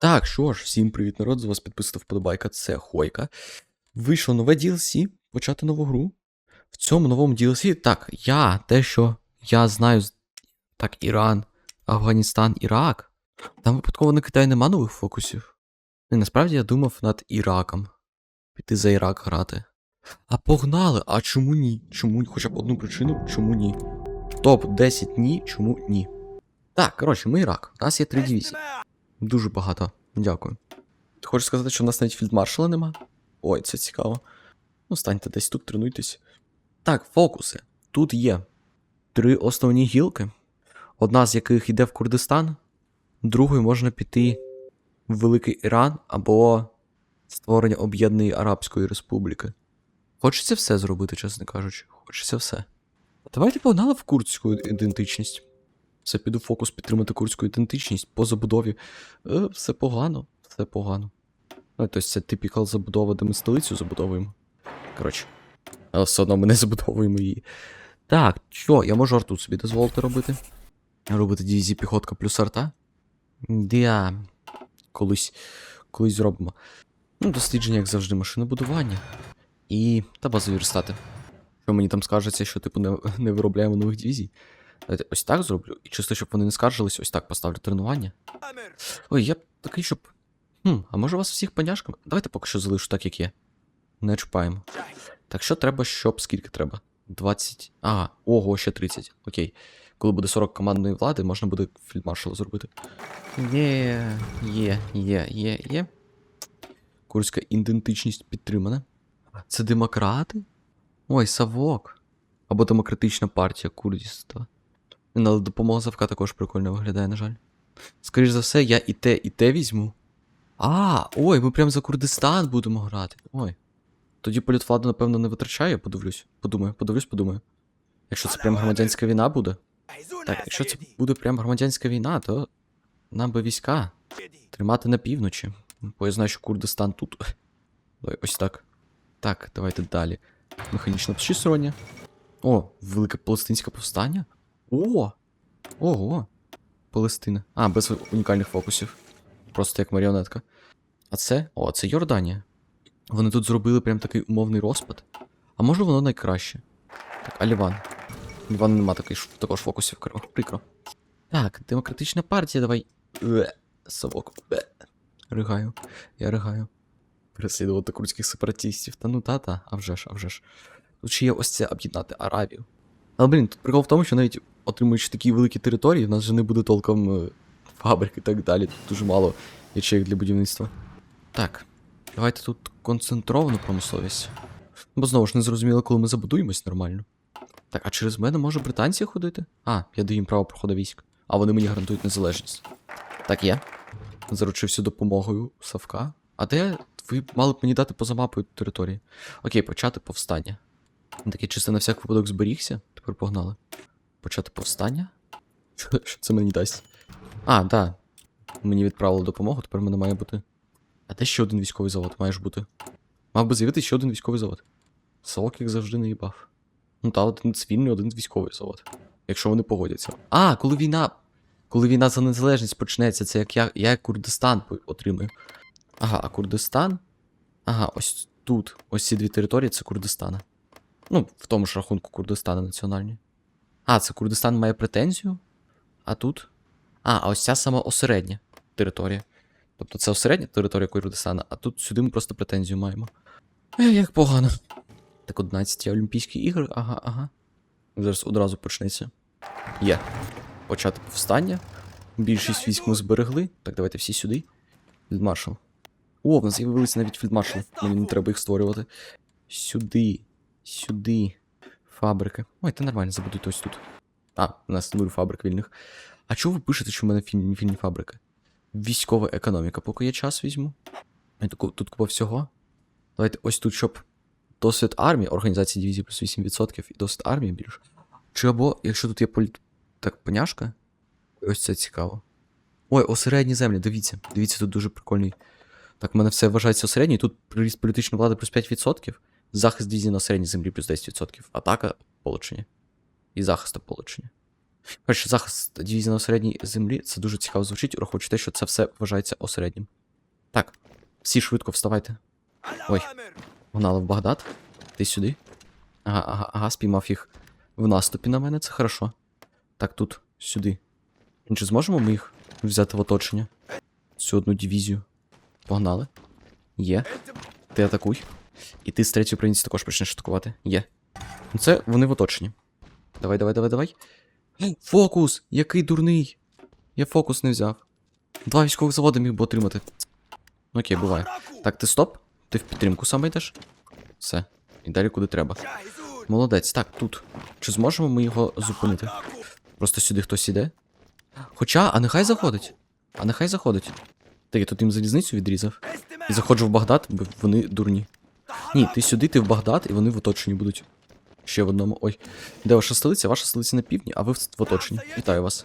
Так, що ж, всім привіт, народ, з вас підписана вподобайка, це Хойка. Вийшло нове DLC, почати нову гру. В цьому новому DLC, так, я те, що я знаю, так, Іран, Афганістан, Ірак. Там випадково на Китаї нема нових фокусів. І насправді я думав над Іраком. Піти за Ірак грати. А погнали! А чому ні? Чому хоча б одну причину, чому ні? Топ 10 ні, чому ні? Так, коротше, ми Ірак. У нас є три дивізії. Дуже багато. Дякую. Хочеш сказати, що в нас навіть фільдмаршала нема? Ой, це цікаво. Ну, станьте десь тут, тренуйтесь. Так, фокуси. Тут є три основні гілки, одна з яких йде в Курдистан, другою можна піти в Великий Іран або створення Об'єднаної Арабської Республіки. Хочеться все зробити, чесно кажучи. Хочеться все. Давайте погнали в курдську ідентичність. Все, піду фокус підтримати курдську ідентичність по забудові. Е, все погано, все погано. Ну, тобто це типікал забудова, де ми столицю забудовуємо. Коротше. Але все одно ми не забудовуємо її. Так, що, я можу арту собі дозволити робити? Робити дивізії піхотка плюс арта? Дя. Колись. Колись зробимо. Ну, дослідження, як завжди, машинобудування. І. та базові верстати. Що мені там скажеться, що типу не, не виробляємо нових дивізій. Давайте ось так зроблю. І чисто, щоб вони не скаржились, ось так поставлю тренування. Ой, я б такий, щоб. Хм, а може вас всіх поняшками? Давайте поки що залишу так, як є. Не чіпаємо. Так що треба, щоб скільки треба? 20. Ага, ого, ще 30. Окей. Коли буде 40 командної влади, можна буде фільдмаршала зробити. Є, є, є, є, є. Курська ідентичність підтримана. Це демократи? Ой, Савок. Або демократична партія Курдіста. Але допомога Завка також прикольно виглядає, на жаль. Скоріше за все, я і те, і те візьму. А, ой, ми прям за Курдистан будемо грати. Ой. Тоді політвладу, напевно, не витрачаю, я подивлюсь. Подумаю, подивлюсь, подумаю. Якщо це прям громадянська війна буде. Так, якщо це буде прям громадянська війна, то нам би війська тримати на півночі. Бо я знаю, що Курдистан тут. Давай, ось так. Так, давайте далі. Механічне обчислювання. О, Велике Палестинське повстання? О! Ого! Палестина. А, без унікальних фокусів. Просто як маріонетка. А це? О, це Йорданія. Вони тут зробили прям такий умовний розпад. А може воно найкраще? Так, а Ліван. Ліван нема такий, також фокусів. Прикро. Так, демократична партія, давай. Е, совок. Е. Ригаю. Я ригаю. Переслідувати курдських сепаратистів. Та ну та-та, а вже ж, а вже ж. Тут ще є ось це об'єднати Аравію. Але, блін, тут прикол в тому, що навіть отримуючи такі великі території, в нас же не буде толком е, фабрик і так далі. Тут дуже мало ячеїв для будівництва. Так, давайте тут концентровану промисловість. Бо знову ж не зрозуміло, коли ми забудуємось нормально. Так, а через мене може британці ходити? А, я даю їм право проходу військ. А вони мені гарантують незалежність. Так є. Заручився допомогою Савка. А де ви мали б мені дати поза мапою території? Окей, почати повстання. Такий чисто на всяк випадок зберігся. Тепер погнали. Почати повстання? Що, це мені дасть? А, да. Мені відправили допомогу, тепер мене має бути. А де ще один військовий завод маєш бути? Мав би з'явитися ще один військовий завод. Сок, як завжди, не їбав. Ну та один цивільний, один військовий завод. Якщо вони погодяться. А, коли війна. Коли війна за незалежність почнеться, це як я, я Курдистан отримаю. Ага, а Курдистан. Ага, ось тут. Ось ці дві території це Курдистана. Ну, в тому ж рахунку Курдистана національні. А, це Курдистан має претензію? А тут? А, а ось ця сама осередня територія. Тобто це осередня територія Курдистана, а тут сюди ми просто претензію маємо. Е, як погано. Так 11 Олімпійські ігри, ага, ага. Зараз одразу почнеться. Є. Почати повстання. Більшість військ ми зберегли. Так, давайте всі сюди. Фільдмаршал. О, в нас з'явилися навіть фільдмаршали. Мені не треба їх створювати. Сюди. Сюди. Фабрики. Ой, та нормально, забудуть ось тут. А, у нас нуль фабрик вільних. А чого ви пишете, що в мене фільні, вільні фабрики? Військова економіка, поки я час візьму. Я таку, тут купа всього. Давайте ось тут, щоб досвід армії, організація дивізії плюс 8% і досвід армії більше. Чи або, якщо тут є політ... Так, поняшка. Ось це цікаво. Ой, осередні землі, дивіться. Дивіться, тут дуже прикольний. Так, в мене все вважається осередньо, тут приріст політичної влади плюс 5%, захист дивізії на середній землі плюс 10%, атака получення. І захист получення. Перше, захист дивізії на осередній землі це дуже цікаво звучить, враховуючи те, що це все вважається осереднім. Так, всі швидко вставайте. Ой, гнали в Багдад. Ти сюди. Ага, ага, ага, спіймав їх в наступі на мене, це хорошо. Так, тут, сюди. Чи зможемо ми їх взяти в оточення? Цю одну дивізію. Погнали. Є. Ти атакуй. І ти з третьої українці також почнеш атакувати. Є. Ну це вони в оточенні. Давай, давай, давай, давай. Фокус! Який дурний! Я фокус не взяв. Два військових заводи міг би отримати. Ну окей, буває. Так, ти стоп? Ти в підтримку саме йдеш? Все. І далі куди треба. Молодець, так, тут. Чи зможемо ми його зупинити? Просто сюди хтось іде? Хоча, а нехай заходить. А нехай заходить. Так, я тут їм залізницю відрізав. І заходжу в Багдад, бо вони дурні. Ні, ти сюди, ти в Багдад, і вони в оточенні будуть. Ще в одному. Ой. Де ваша столиця? Ваша столиця на півдні, а ви в, оточенні. Вітаю вас.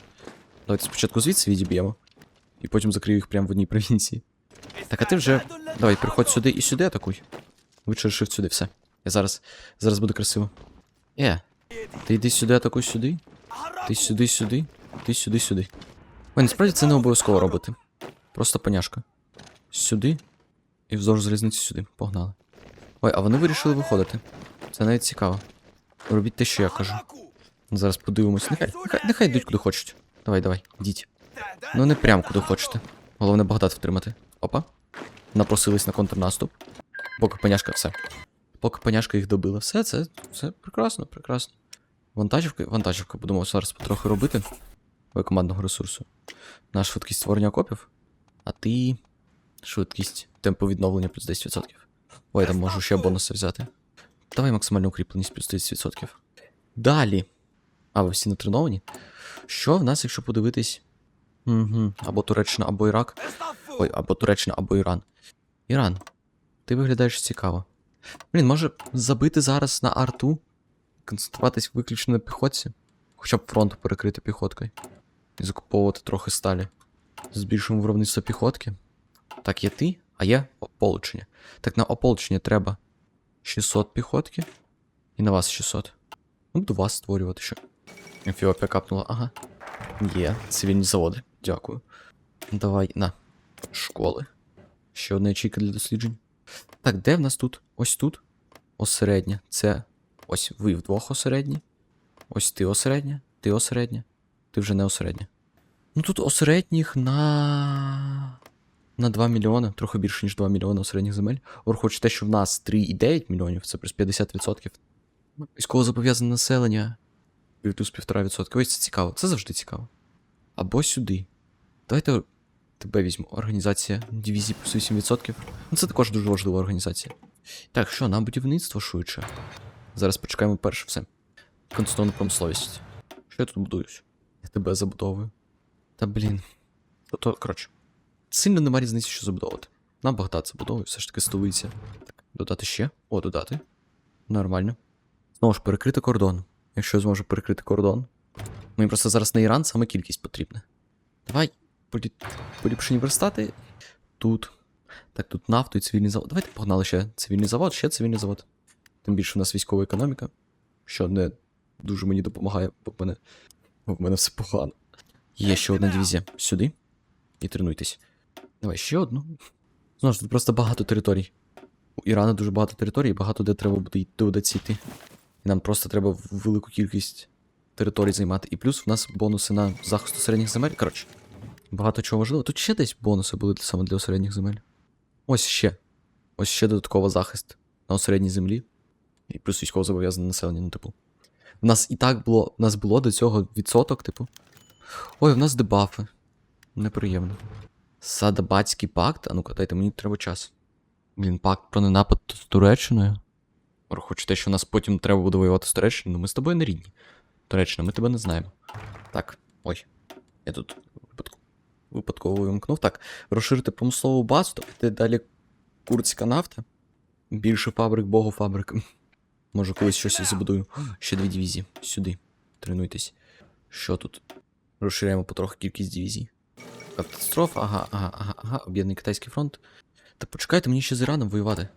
Давайте спочатку звідси відіб'ємо. І потім закрию їх прямо в одній провінції. Так, а ти вже. Давай, приходь сюди і сюди атакуй. Лучше сюди, все. Я зараз. Зараз буде красиво. Е. Ти йди сюди, атакуй сюди. Ти сюди, сюди. Ти сюди, сюди. Ой, насправді це не обов'язково робити. Просто поняшка. Сюди. І вздовж залізниці сюди. Погнали. Ой, а вони вирішили виходити. Це навіть цікаво. Робіть те, що я кажу. Зараз подивимось. Нехай, нехай, нехай йдуть куди хочуть. Давай, давай, йдіть. Ну не прям куди хочете. Головне Багдад втримати. Опа. Напросились на контрнаступ. Поки поняшка все. Поки поняшка їх добила. Все, це, це прекрасно, прекрасно. Вантажівка, вантажівка, будемо зараз потрохи робити. Ой, ресурсу. На швидкість створення окопів. А ти. Швидкість темпу відновлення плюс 10%. Ой, там можу ще бонуси взяти. Давай максимальну укріпленість плюс 30%. Далі. А, ви всі натреновані? Що в нас, якщо подивитись? Угу. Або Туреччина, або Ірак. Ой, або Туреччина, або Іран. Іран, ти виглядаєш цікаво. Блін, може забити зараз на арту? Концентруватись виключно на піхотці? Хоча б фронт перекрити піхоткою. І закуповувати трохи сталі. Збільшуємо виробництво піхотки. Так, є ти, а є ополчення. Так на ополчення треба 600 піхотки. І на вас 600. Ну, буду вас створювати ще. Ефіопія капнула, ага. Є, цивільні заводи. Дякую. Давай, на. Школи. Ще одна ячейка для досліджень. Так, де в нас тут? Ось тут. Осередня. Це. Ось ви вдвох осередні. Ось ти осередня, ти осередня. Ти вже не осередня. Ну тут осередніх на. На 2 мільйони, трохи більше, ніж 2 мільйони осередніх земель. Враховуючи те, що в нас 3,9 мільйонів, це плюс 50%. Військово зобов'язане населення. Плюс 1,5%. Ось це цікаво. Це завжди цікаво. Або сюди. Давайте тебе візьму. Організація дивізії плюс 8%. Ну це також дуже важлива організація. Так, що, на будівництво швидше. Зараз почекаємо перше все. Конституційна промисловість. Що я тут будуюсь? Я тебе забудовую. Та блін. То, то коротше. Сильно нема різниці, що забудовувати. На Багдад забудовую, все ж таки столиця. Так, додати ще. О, додати. Нормально. Знову ж перекрити кордон. Якщо я зможу перекрити кордон. Мені просто зараз на Іран саме кількість потрібна. Давай полі... поліпшені верстати. Тут. Так, тут нафту і цивільний завод. Давайте погнали ще цивільний завод, ще цивільний завод. Тим більше у нас військова економіка, що не дуже мені допомагає, бо в мене, бо в мене все погано. Є ще одна дивізія. Сюди. І тренуйтесь. Давай ще одну. Знову ж тут просто багато територій. У Ірана дуже багато територій, багато де треба буде доведеться йти. І нам просто треба велику кількість територій займати. І плюс в нас бонуси на захист середніх земель. Коротше, багато чого важливо. Тут ще десь бонуси були саме для середніх земель. Ось ще. Ось ще додатково захист на осередній землі. І плюс військово зобов'язане населення, ну, типу. У нас і так було. У нас було до цього відсоток, типу. Ой, в нас дебафи. Неприємно. Садабатський пакт? А ну-ка, дайте мені треба час. Блін, пакт про ненапад з Туреччиною. Хоч те, що нас потім треба буде воювати з Туреччиною, ну ми з тобою не рідні. Туреччина, ми тебе не знаємо. Так, ой. Я тут випадково вимкнув. Так, розширити промислову базу, тобто далі курцька нафта. Більше фабрик, богу фабрик. Може, колись щось забудую. Ще дві дивізії. Сюди. Тренуйтесь. Що тут? Розширяємо потроху кількість дивізій. Катастрофа, ага, ага, ага, ага. Об'єднаний китайський фронт. Та почекайте, мені ще з Іраном воювати.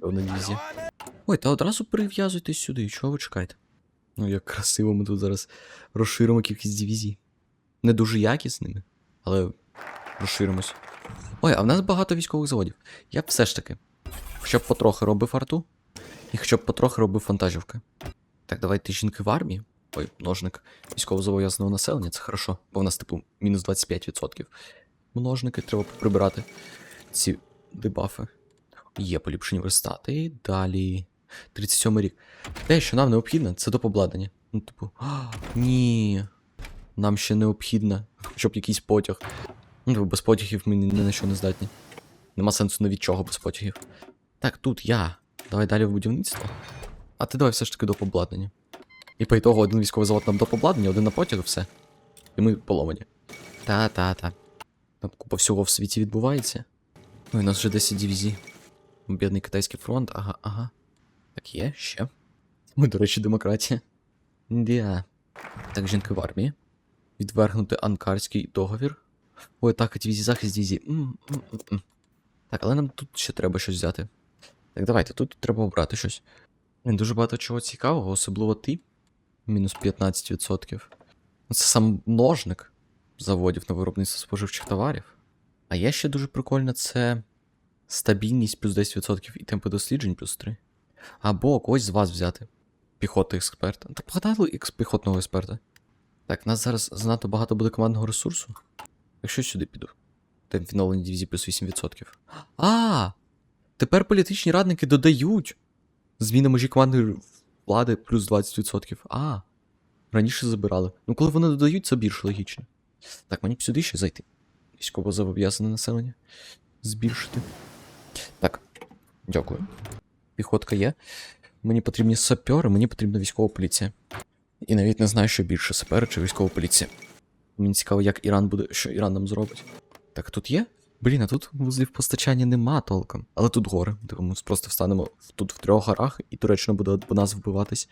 Одна дивізія. Ой, та одразу прив'язуйтесь сюди, чого ви чекаєте? Ну, як красиво ми тут зараз розширимо кількість дивізій. Не дуже якісними, але розширимось. Ой, а в нас багато військових заводів. Я б все ж таки, хоча б потрохи робив арту, і хоча б потрохи робив фантажівки. Так, давайте жінки в армії. Ой, множник військовозобов'язаного населення, це хорошо, бо в нас, типу, мінус 25%. Множники треба прибирати ці дебафи. Є поліпшені верстати. Далі. 37 рік. Те, що нам необхідно, це допобладнання. Ну, типу, а, ні. Нам ще необхідно, щоб якийсь потяг. Ну, типу, без потягів ми ні на що не здатні. Нема сенсу ні від чого без потягів. Так, тут я. Давай далі в будівництво. А ти давай все ж таки до обладнання. І по ітогу один військовий завод нам до обладнання, один на потяг, все. І ми поломані. Та-та-та. Там купа всього в світі відбувається. Ой, у нас вже 10 дивізій. Бідний китайський фронт, ага, ага. Так є, ще. Ми, до речі, демократія. Дя. Так, жінки в армії. Відвергнути анкарський договір. Ой, так, дивізії захист дивізії. М, м, м, м. Так, але нам тут ще треба щось взяти. Так, давайте, тут треба обрати щось. Дуже багато чого цікавого, особливо ти. Мінус 15%. Ну, Це сам множник заводів на виробництво споживчих товарів. А є ще дуже прикольно, це стабільність плюс 10% і темпи досліджень плюс 3. Або когось з вас взяти. Піхотний експерта. Так погадали екс піхотного експерта. Так, нас зараз занадто багато буде командного ресурсу. Якщо сюди піду. Темп відновлення дивізії плюс 8%. А! Тепер політичні радники додають. Зміна межі командної влади плюс 20%. А. Раніше забирали. Ну, коли вони додають, це більш логічно. Так, мені б сюди ще зайти. Військово зобов'язане населення. Збільшити. Так. Дякую. Піхотка є. Мені потрібні сапери, мені потрібна військова поліція. І навіть не знаю, що більше сапери чи військова поліція. Мені цікаво, як Іран буде, що Іран нам зробить. Так, тут є? Блін, а тут вузлів постачання нема толком. Але тут гори. Тому просто встанемо тут в трьох горах, і Туреччина буде по нас вбиватись.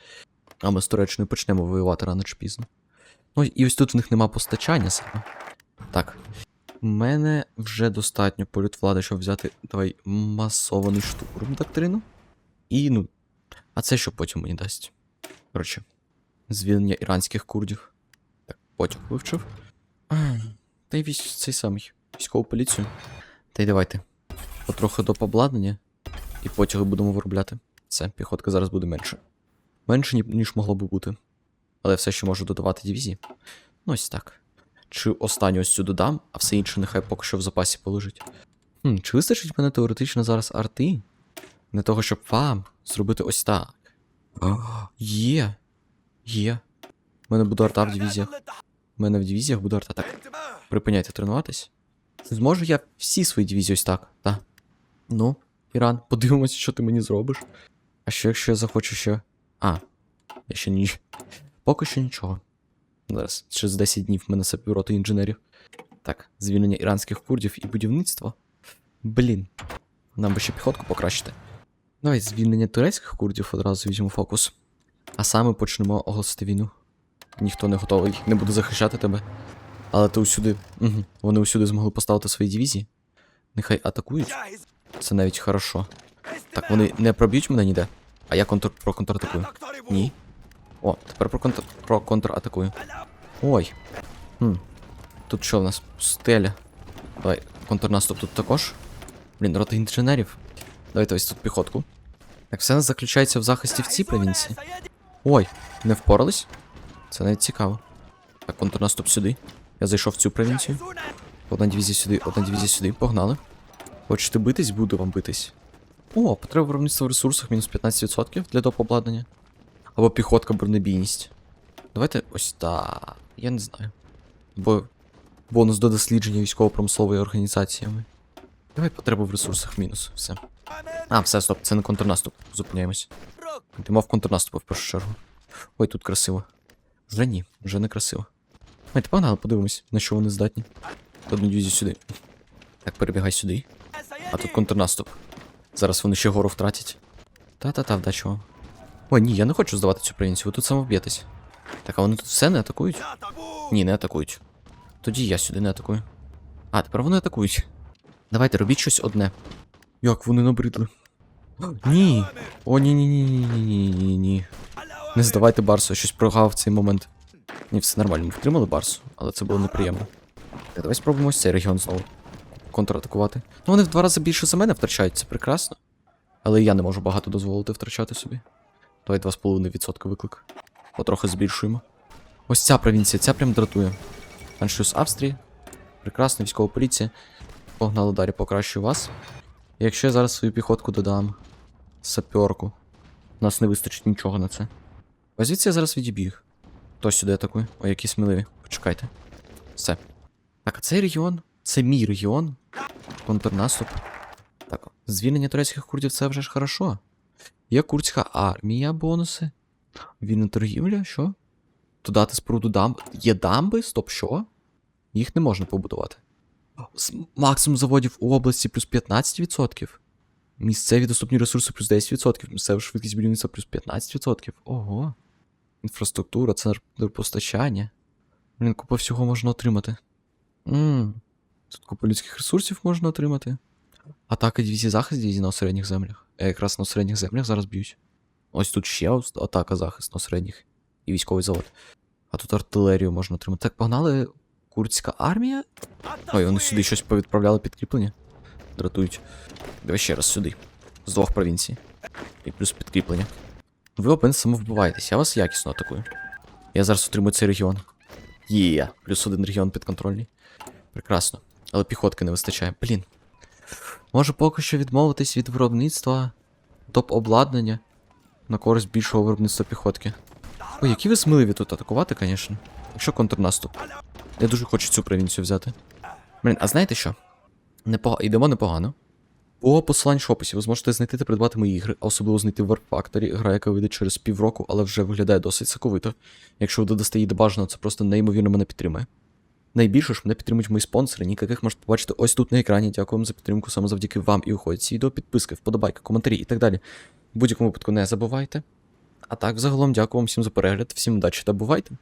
А ми з Туреччиною почнемо воювати рано чи пізно. Ну і ось тут в них нема постачання саме. Так. У мене вже достатньо політ влади, щоб взяти давай масований штурм доктрину. І ну. А це що потім мені дасть? Коротше, звільнення іранських курдів. Так, потяг вивчив. А, Та й вісь цей самий військову поліцію. Та й давайте. Потрохи до обладнання, і потяги будемо виробляти. Це, піхотка зараз буде менше. Менше, ніж могло би бути. Але все ще можу додавати дивізії. Ну, ось так. Чи останню ось цю додам, а все інше нехай поки що в запасі полежить. Хм, чи вистачить мене теоретично зараз арти? Для того, щоб вам зробити ось так. Є. Є. У мене буде арта в дивізіях. У мене в дивізіях буде арта. Так, припиняйте тренуватись. Зможу я всі свої дивізії ось так, так. Ну, Іран, подивимося, що ти мені зробиш. А що якщо я захочу ще. А, я ще ні. Поки що нічого. Зараз, через 10 днів в мене сапіроти інженерів. Так, звільнення іранських курдів і будівництво. Блін. Нам би ще піхотку покращити. Давай звільнення турецьких курдів одразу візьмемо фокус. А саме почнемо оголосити війну. Ніхто не готовий, не буде захищати тебе. Але ти усюди. Угу. Вони усюди змогли поставити свої дивізії. Нехай атакують. Це навіть хорошо. Так, вони не проб'ють мене ніде. А я контр... про контратакую. Ні. О, тепер про, контр... про контратакую. Ой. Хм. Тут що в нас? Стеля. Давай, контрнаступ тут також. Блін, рота інженерів. Давайте ось тут піхотку. Так, все заключається в захисті в цій провінції. Ой, не впорались? Це навіть цікаво. Так, контрнаступ сюди. Я зайшов в цю провінцію. Одна дивізія сюди, одна дивізія сюди. Погнали. Хочете битись, буду вам битись. О, потреба виробництва в ресурсах мінус 15% для доп. обладнання. Або піхотка бронебійність. Давайте ось так. Я не знаю. Бо бонус до дослідження військово-промислової організаціями. Давай потреба в ресурсах мінус. Все. А, все, стоп, це не контрнаступ. Зупиняємось. Йдемо в контрнаступ в першу чергу. Ой, тут красиво. Вже ні, вже не красиво. Давайте погнали, подивимось, на що вони здатні. Одну дивізію сюди. Так, перебігай сюди. А тут контрнаступ. Зараз вони ще гору втратять. Та-та-та, вдачу. О, ні, я не хочу здавати цю українців, ви тут самовб'єтесь. Так, а вони тут все не атакують? Ні, не атакують. Тоді я сюди не атакую. А, тепер вони атакують. Давайте робіть щось одне. Як вони набридли? Ні. О, ні-ні-ні-ні-ні-ні-ні. Не здавайте Барсу, щось прогав в цей момент. Ні, все нормально, ми втримали Барсу, але це було неприємно. Так, давай спробуємо ось цей регіон знову. Контратакувати. Ну вони в два рази більше за мене втрачають, це прекрасно. Але я не можу багато дозволити втрачати собі. Давай 2,5% виклик. Потрохи збільшуємо. Ось ця провінція, ця прям дратує. Аншлюз Австрії. Прекрасно, військова поліція. Погнали далі, покращую вас. Якщо я зараз свою піхотку додам саперку, у нас не вистачить нічого на це. А звідси я зараз відібіг. Хто сюди атакує? Ой, які сміливі. Почекайте. Все. Так, а цей регіон? Це мій регіон. Контрнаступ. Так, звільнення турецьких курдів це вже ж хорошо. Є курдська армія, бонуси. Вільна торгівля, що? Додати споруду дамб. Є дамби? Стоп, що? Їх не можна побудувати. Максимум заводів у області плюс 15%. Місцеві доступні ресурси плюс 10%. Місцева швидкість будівництва плюс 15%. Ого. Інфраструктура, центр постачання. Блін, купа всього можна отримати. Ммм. Тут купа людських ресурсів можна отримати. Атака дивізії захист на середніх землях. Я якраз на середніх землях зараз б'юсь. Ось тут ще атака захист на середніх. І військовий завод. А тут артилерію можна отримати. Так, погнали. Курдська армія? Ой, вони сюди щось повідправляли підкріплення. Дратують. Давай ще раз сюди. З двох провінцій. І плюс підкріплення. Ви опин самовбиваєтесь, я вас якісно атакую. Я зараз отримую цей регіон. Є, плюс один регіон підконтрольний. Прекрасно. Але піхотки не вистачає. Блін. Може поки що відмовитись від виробництва топ-обладнання на користь більшого виробництва піхотки. Ой, які ви сміливі тут атакувати, звісно. Якщо контрнаступ. Я дуже хочу цю провінцію взяти. Блін, а знаєте що? Непога... Йдемо непогано. По посиланню в описі ви зможете знайти та придбати мої ігри, а особливо знайти Warp Factory, гра, яка вийде через півроку, але вже виглядає досить соковито. Якщо ви додасте її до бажаного, це просто неймовірно мене підтримує. Найбільше ж мене підтримують мої спонсори, яких можете побачити ось тут на екрані. Дякую вам за підтримку саме завдяки вам і уходять ці відео, підписки, вподобайки, коментарі і так далі. В будь-якому випадку не забувайте. А так, взагалом, дякую вам всім за перегляд, всім удачі та бувайте!